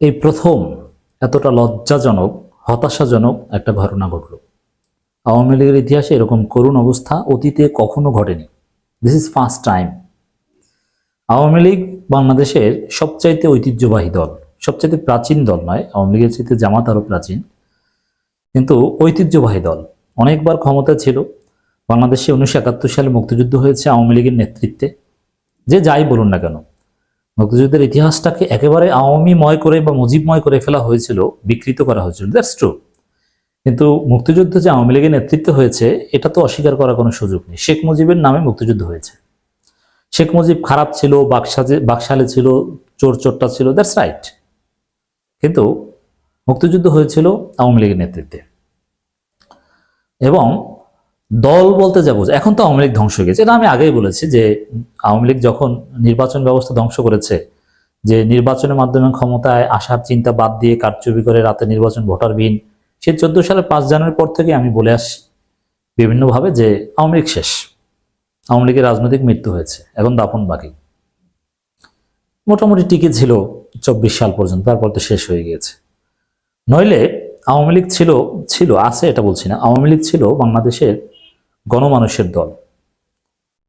এই প্রথম এতটা লজ্জাজনক, হতাশাজনক একটা ঘটনা ঘটল। আওয়ামী লীগের ইতিহাসে এরকম করুণ অবস্থা অতীতে কখনো ঘটেনি। This is first time Awami League বাংলাদেশের সবচাইতে ঐতিহ্যবাহী দল, সবচাইতে প্রাচীন দল নয়, আওয়ামী লীগের চাইতে জামাত আরও প্রাচীন, কিন্তু ঐতিহ্যবাহী দল। অনেকবার ক্ষমতা ছিল। বাংলাদেশে উনিশশো একাত্তর সালে মুক্তিযুদ্ধ হয়েছে আওয়ামী লীগের নেতৃত্বে। যে যাই বলুন না কেন মুক্তিযুদ্ধের ইতিহাসটাকে একেবারে আওয়ামীময় করে বা মুজিবময় করে ফেলা হয়েছিল, বিকৃত করা হয়েছিল। দ্যাটস ট্রু কিন্তু মুক্তিযুদ্ধ যে আওয়ামী লীগের নেতৃত্ব হয়েছে, এটা তো অস্বীকার করার কোনো সুযোগ নেই। শেখ মুজিবের নামে মুক্তিযুদ্ধ হয়েছে। শেখ মুজিব খারাপ ছিল, বাকসাজে, বাকশালে ছিল চোর চোরটা ছিল দ্যাটস রাইট কিন্তু মুক্তিযুদ্ধ হয়েছিল আওয়ামী লীগের নেতৃত্বে। এবং দল বলতে যা বোঝা এখন তো আওয়ামী লীগ ধ্বংস হয়ে গেছে। এটা আমি আগেই বলেছি যে আওয়ামী লীগ যখন নির্বাচন ব্যবস্থা ধ্বংস করেছে, যে নির্বাচনের মাধ্যমে ক্ষমতায় আসার চিন্তা বাদ দিয়ে কারচুপি করে রাতে নির্বাচন ভোটারবিহীন সে চোদ্দ সালের পাঁচ জানুয়ারির পর থেকে আমি বলে আসি বিভিন্নভাবে যে আওয়ামী লীগ শেষ। আওয়ামী লীগের রাজনৈতিক মৃত্যু হয়েছে এখন দাপন বাকি। মোটামুটি টিকে ছিল চব্বিশ সাল পর্যন্ত, তারপর তো শেষ হয়ে গিয়েছে। নইলে আওয়ামী লীগ ছিল ছিল, আছে এটা বলছি না, আওয়ামী লীগ ছিল বাংলাদেশের গণমানুষের দল।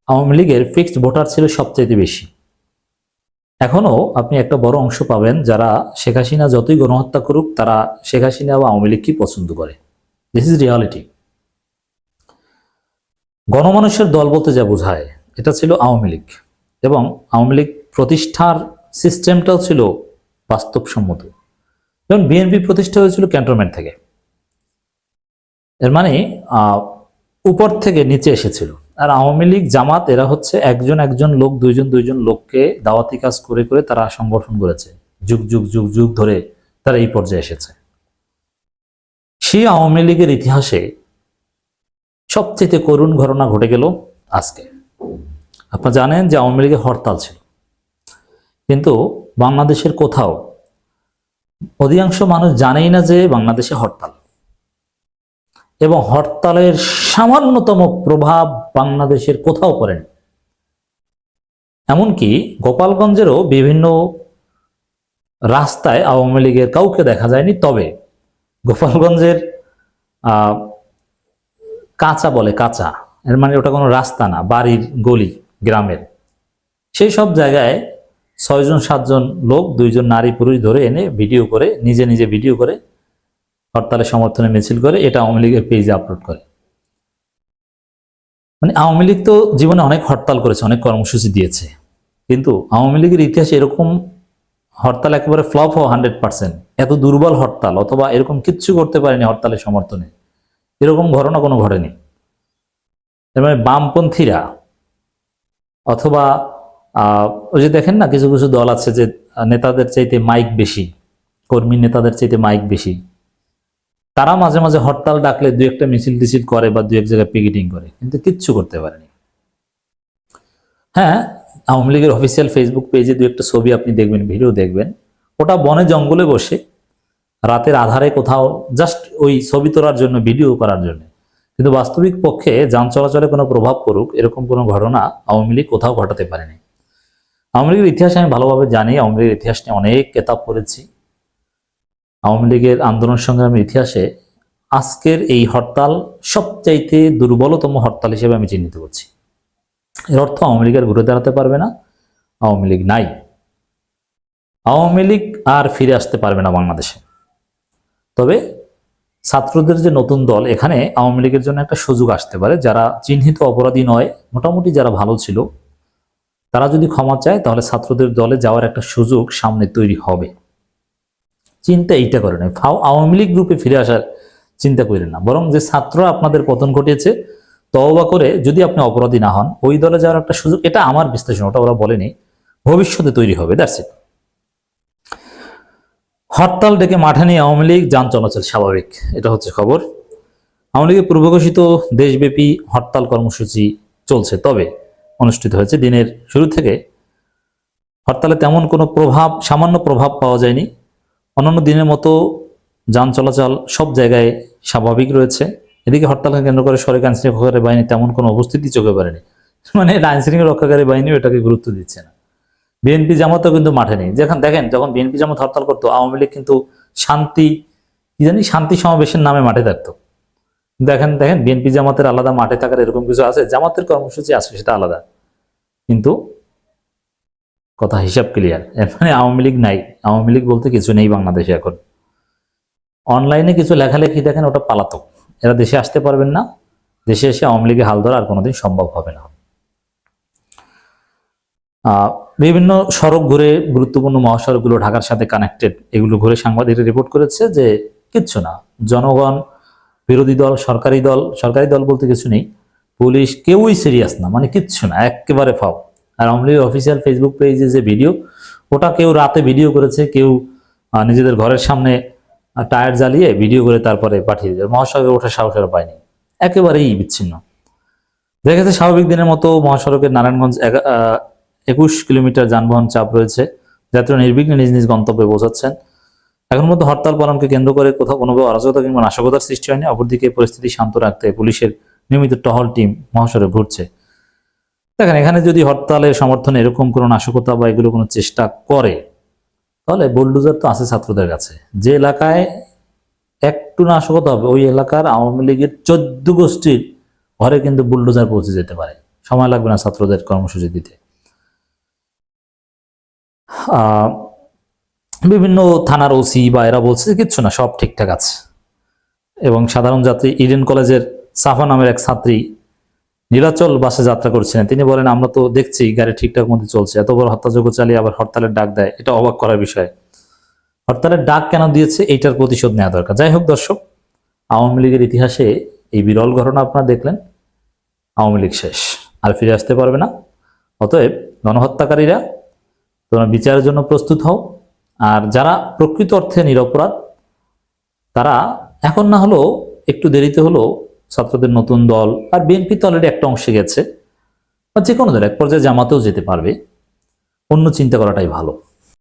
আওয়ামী লীগের ফিক্সড ভোটার ছিল সবচাইতে বেশি। এখনও আপনি একটা বড় অংশ পাবেন যারা শেখ হাসিনা যতই গণহত্যা করুক, তারা শেখ হাসিনা বা আওয়ামী লীগকেই পছন্দ করে। দিস ইজ রিয়ালিটি গণমানুষের দল বলতে যা বোঝায়, এটা ছিল আওয়ামী লীগ। এবং আওয়ামী লীগ প্রতিষ্ঠার সিস্টেমটাও ছিল বাস্তবসম্মত। যেমন বিএনপি প্রতিষ্ঠা হয়েছিল ক্যান্টনমেন্ট থেকে। এর মানে উপর থেকে নিচে এসেছিল। আর আওয়ামী লীগ, জামাত, এরা হচ্ছে একজন একজন লোক, দুইজন দুইজন লোককে দাওয়াতি কাজ করে করে তারা সংগঠন করেছে। যুগ যুগ যুগ যুগ ধরে তারা এই পর্যায়ে এসেছে। সেই আওয়ামী লীগের ইতিহাসে সবচেয়ে করুণ ঘটনা ঘটে গেল আজকে। আপনারা জানেন যে আওয়ামী লীগের হরতাল ছিল। কিন্তু বাংলাদেশের কোথাও অধিকাংশ মানুষ জানেই না যে বাংলাদেশে হরতাল। এবং হরতালের সামান্যতম প্রভাব বাংলাদেশের কোথাও পড়েনি এমনকি গোপালগঞ্জেরও বিভিন্ন রাস্তায় আওয়ামী লীগের কাউকে দেখা যায়নি, তবে গোপালগঞ্জের কাঁচা বলে কাঁচা, এর মানে ওটা কোনো রাস্তা না, বাড়ির গলি, গ্রামের। সেই সব জায়গায় ছয়জন, সাতজন লোক, দুইজন নারী, পুরুষ ধরে এনে ভিডিও করে, নিজে নিজে ভিডিও করে হরতালের সমর্থনে মিছিল করে এটা আওয়ামী লীগের পেজে আপলোড করে। মানে আওয়ামী লীগ তো জীবনে অনেক হরতাল করেছে, অনেক কর্মসূচি দিয়েছে। কিন্তু আওয়ামী লীগের ইতিহাসে এরকম হরতাল একেবারে ফ্লপ হওয়া হান্ড্রেড পার্সেন্ট এত দুর্বল হরতাল অথবা এরকম কিচ্ছু করতে পারেনি হরতালের সমর্থনে। এরকম ঘটনা কোনো ঘটেনি। এর মানে বামপন্থীরা অথবা ওই যে দেখেন না, কিছু কিছু দল আছে যে, নেতাদের চাইতে মাইক বেশি, কর্মী নেতাদের চাইতে মাইক বেশি। তারা মাঝে মাঝে হরতাল ডাকলে দু একটা মিছিল টিছিল করে বা দু এক জায়গায় পিকেটিং করে, কিন্তু কিচ্ছু করতে পারেনি। হ্যাঁ আওয়ামী লীগের অফিসিয়াল ফেসবুক পেজে দু একটা ছবি আপনি দেখবেন ভিডিও দেখবেন। ওটা বনে জঙ্গলে বসে, রাতের আধারে কোথাও জাস্ট ওই ছবি তোলার জন্য ভিডিও করার জন্য। কিন্তু বাস্তবিক পক্ষে যান চলাচলে কোনো প্রভাব পড়ুক, এরকম কোনো ঘটনা আওয়ামী লীগ কোথাও ঘটাতে পারেনি। আওয়ামী লীগের ইতিহাস আমি ভালোভাবে জানি, আওয়ামী লীগের ইতিহাস নিয়ে অনেক কেতাব পড়েছি। আওয়ামী লীগের আন্দোলন সংগ্রামের ইতিহাসে আজকের এই হরতাল সবচাইতে দুর্বলতম হরতাল হিসেবে আমি চিহ্নিত করছি। এর অর্থ আওয়ামী লীগের ঘুরে দাঁড়াতে পারবে না, আওয়ামী লীগ নাই। আওয়ামী লীগ আর ফিরে আসতে পারবে না বাংলাদেশে। তবে ছাত্রদের যে নতুন দল, এখানে আওয়ামী লীগের জন্য একটা সুযোগ আসতে পারে। যারা চিহ্নিত অপরাধী নয়, মোটামুটি যারা ভালো ছিল, তারা যদি ক্ষমা চায়, তাহলে ছাত্রদের দলে যাওয়ার একটা সুযোগ সামনে তৈরি হবে। চিন্তা এইটা করে ফাও আওয়ামী লীগ গ্রুপে ফিরে আসার চিন্তা করেন না। বরং যে ছাত্র আপনাদের পতন ঘটিয়েছে, তওবা করে যদি আপনি অপরাধী না হন, ওই দলে যাওয়ার একটা সুযোগ এটা আমার বিশ্লেষণ, ওটা ওরা বলেনি। ভবিষ্যতে তৈরি হবে, দ্যাটস হরতাল ডেকে মাঠে নিয়ে আওয়ামী লীগ, যান চলাচল স্বাভাবিক, এটা হচ্ছে খবর। আওয়ামী লীগের পূর্বঘোষিত দেশব্যাপী হরতাল কর্মসূচি চলছে, তবে অনুষ্ঠিত হয়েছে। দিনের শুরু থেকে হরতালে তেমন কোনো প্রভাব সামান্য প্রভাব পাওয়া যায়নি। অন্যান্য দিনের মতো যান চলাচল সব জায়গায় স্বাভাবিক রয়েছে। এদিকে হরতালকে কেন্দ্র করে সরকারি আইনশৃঙ্খলা রক্ষাকারী বাহিনী তেমন কোনো অবস্থিতি চোখে পড়েনি। মানে আইনশৃঙ্খলা রক্ষাকারী বাহিনীও এটাকে গুরুত্ব দিচ্ছে না। বিএনপি জামাতও কিন্তু মাঠে নেই। যেখানে দেখেন, যখন বিএনপি জামাত হরতাল করতো, আওয়ামী লীগ কিন্তু শান্তি, কি জানি শান্তি সমাবেশের নামে মাঠে থাকতো। দেখেন দেখেন, বিএনপি জামাতের আলাদা মাঠে থাকার এরকম কিছু আছে? জামাতের কর্মসূচি আছে, সেটা আলাদা। কিন্তু কথা হিসাব ক্লিয়ার এর মানে আওয়ামী লীগ নাই। আওয়ামী লীগ বলতে কিছু নেই বাংলাদেশে এখন। অনলাইনে কিছু লেখালেখি দেখেন, ওটা পালাতক। এরা দেশে আসতে পারবেন না। দেশে এসে আওয়ামী লীগে হাল ধরা আর কোনোদিন সম্ভব হবে না। বিভিন্ন সড়ক ঘুরে গুরুত্বপূর্ণ মহাসড়কগুলো ঢাকার সাথে কানেক্টেড এগুলো ঘুরে সাংবাদিকরা রিপোর্ট করেছে যে কিচ্ছু না। জনগণ, বিরোধী দল, সরকারি দল সরকারি দল বলতে কিছু নেই। পুলিশ কেউই সিরিয়াস না মানে কিচ্ছু না, একেবারে ফাও আর আওয়ামী লীগ অফিসিয়াল ফেসবুক পেজে যে ভিডিও ওটা কেউ রাতে ভিডিও করেছে, কেউ নিজেদের ঘরের সামনে টায়ার জ্বালিয়ে ভিডিও করে তারপরে পাঠিয়ে দেবে মহাসড়কে ওঠার সাহস আর পায়নি। একেবারেই বিচ্ছিন্ন। দেখেছে স্বাভাবিক দিনের মতো মহাসড়কের নারায়ণগঞ্জ একুশ কিলোমিটার যানবাহন চাপ রয়েছে যাত্রীরা নির্বিঘ্নে নিজ নিজ গন্তব্যে পৌঁছাচ্ছেন। এখন মধ্যে হরতাল পালনকে কেন্দ্র করে কোথাও কোনোভাবে অরাজকতা কিংবা নাশকতার সৃষ্টি হয়নি। অপরদিকে পরিস্থিতি শান্ত রাখতে পুলিশের নিয়মিত টহল টিম মহাসড়কে ঘুরছে। দেখেন, এখানে যদি হরতালের সমর্থনে এরকম কোনো নাশকতা বা এগুলো কোনো চেষ্টা করে, তাহলে বুলডোজার তো আছে ছাত্রদের কাছে। যে এলাকায় একটু নাশকতা হবে, ওই এলাকার আওয়ামী লীগের চোদ্দ গোষ্ঠীর ঘরে কিন্তু বুলডোজার পৌঁছে যেতে পারে। সময় লাগবে না ছাত্রদের কর্মসূচি দিতে। বিভিন্ন থানার ওসি বা এরা বলছে কিচ্ছু না, সব ঠিকঠাক আছে। এবং সাধারণ যাত্রী, ইডেন কলেজের সাফা নামের এক ছাত্রী নীলাচল বাসে যাত্রা করছিলেন। তিনি বলেন, আমরা তো দেখছি গাড়ি ঠিকঠাক মতো চলছে। এত বড় হত্যাযোগ্য চালিয়ে আবার হরতালের ডাক দেয়। এটা অবাক করার বিষয়। হরতালের ডাক কেন দিয়েছে? এইটার প্রতিশোধ নেওয়া দরকার। যাই হোক দর্শক, আওয়ামী লীগের ইতিহাসে এই বিরল ঘটনা আপনারা দেখলেন। আওয়ামী লীগ শেষ। আর ফিরে আসতে পারবে না। অতএব গণহত্যাকারীরা তোমরা বিচারের জন্য প্রস্তুত হও। আর যারা প্রকৃত অর্থে নিরপরাধ, তারা এখন না হলেও একটু দেরিতে হলেও ছাত্রদের নতুন দল আর বিএনপি তো অলরেডি একটা অংশে গেছে। বা যে কোনো দল, এক পর্যায়ে জামাতেও যেতে পারবে। অন্য চিন্তা করাটাই ভালো।